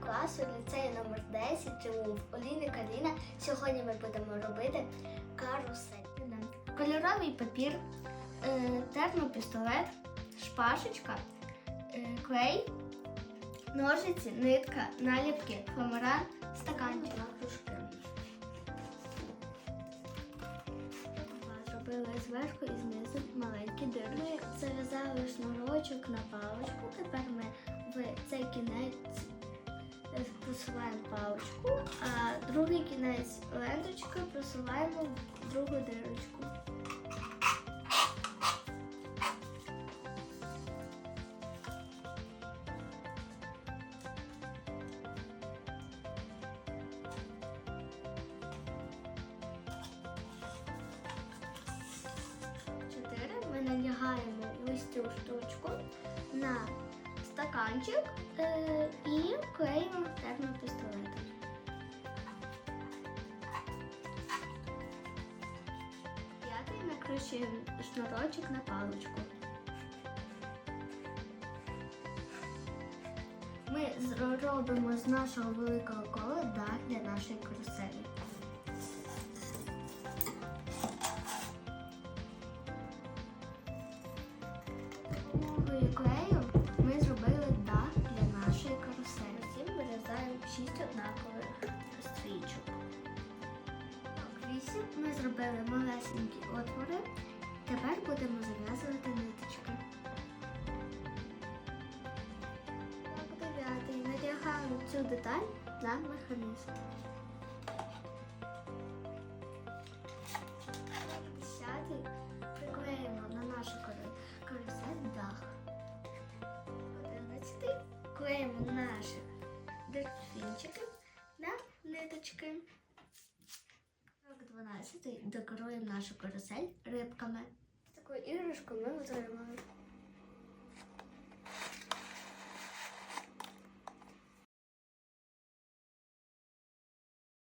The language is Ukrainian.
класу ліцею номер 10 у Оліни Каліна. Сьогодні ми будемо робити карусель. Кольоровий папір, е, термопістолет, шпашечка, е, клей, ножиці, нитка, наліпки, хомера, стаканчик. Зробили зверху і знизу маленькі дирки. Зав'язали шнурочок на паличку. Тепер ми просуваємо паличку, а другий кінець ленточки просуваємо в другу дирочку. Надягаємо ось цю штучку на стаканчик е, і клеїмо термопістолетом. П'ятий накручуємо шнурочок на паличку. Ми зробимо з нашого великого кола дах для нашої каруселі. Допомогою клею зробили малесенькі отвори. Тепер будемо зав'язувати ниточки. Так, дев'ятий. Надягаємо цю деталь на механізм. Десятий приклеїмо на нашу кару- карусель дах. Одинадцятий клеїмо наші дельфінчики на ниточки. Дванадцятий декоруємо нашу карусель рибками. Таку іграшку ми отримали.